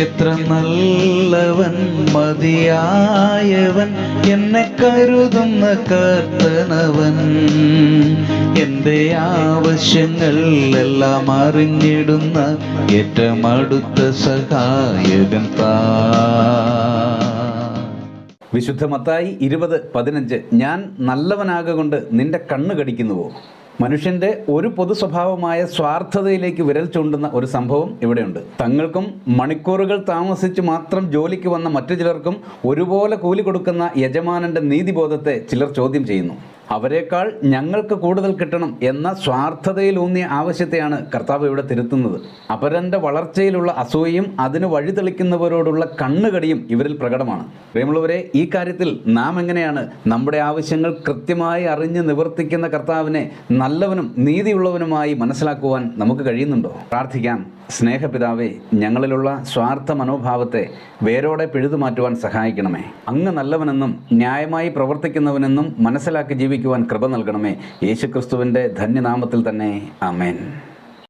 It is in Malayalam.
എത്ര നല്ലവൻ മതിയായവൻ എന്നെ കരുതുന്ന കർത്തനവൻ. എന്റെ ആവശ്യങ്ങൾ എല്ലാം അറിഞ്ഞിടുന്ന ഏറ്റവും അടുത്ത സഹായകൻ താ. വിശുദ്ധ മത്തായി ഇരുപത് പതിനഞ്ച് ഞാൻ നല്ലവനാകൊണ്ട് നിന്റെ കണ്ണ് കടിക്കുന്നുവോ? മനുഷ്യന്റെ ഒരു പൊതു സ്വഭാവമായ സ്വാർത്ഥതയിലേക്ക് വിരൽ ചൂണ്ടുന്ന ഒരു സംഭവം ഇവിടെയുണ്ട്. തങ്ങൾക്കും മണിക്കൂറുകൾ താമസിച്ച് മാത്രം ജോലിക്ക് വന്ന മറ്റു ചിലർക്കും ഒരുപോലെ കൂലി കൊടുക്കുന്ന യജമാനന്റെ നീതിബോധത്തെ ചിലർ ചോദ്യം ചെയ്യുന്നു. അവരെക്കാൾ ഞങ്ങൾക്ക് കൂടുതൽ കിട്ടണം എന്ന സ്വാർത്ഥതയിലൂന്നിയ ആവശ്യത്തെയാണ് കർത്താവ് ഇവിടെ തിരുത്തുന്നത്. അപരന്റെ വളർച്ചയിലുള്ള അസൂയയും അതിന് വഴിതെളിക്കുന്നവരോടുള്ള കണ്ണുകടിയും ഇവരിൽ പ്രകടമാണ്. പ്രിയമുള്ളവരെ ഈ കാര്യത്തിൽ നാം എങ്ങനെയാണ് നമ്മുടെ ആവശ്യങ്ങൾ കൃത്യമായി അറിഞ്ഞ് നിവർത്തിക്കുന്ന കർത്താവിനെ നല്ലവനും നീതിയുള്ളവനുമായി മനസ്സിലാക്കുവാൻ നമുക്ക് കഴിയുന്നുണ്ടോ? പ്രാർത്ഥിക്കാം. സ്നേഹപിതാവേ ഞങ്ങളിലുള്ള സ്വാർത്ഥ മനോഭാവത്തെ വേരോടെ പിഴുതു മാറ്റുവാൻ സഹായിക്കണമേ. അങ്ങ് നല്ലവനെന്നും ന്യായമായി പ്രവർത്തിക്കുന്നവനെന്നും മനസ്സിലാക്കി ജീവിക്കുവാൻ കൃപ നൽകണമേ. യേശുക്രിസ്തുവിന്റെ ധന്യനാമത്തിൽ തന്നെ. ആമേൻ.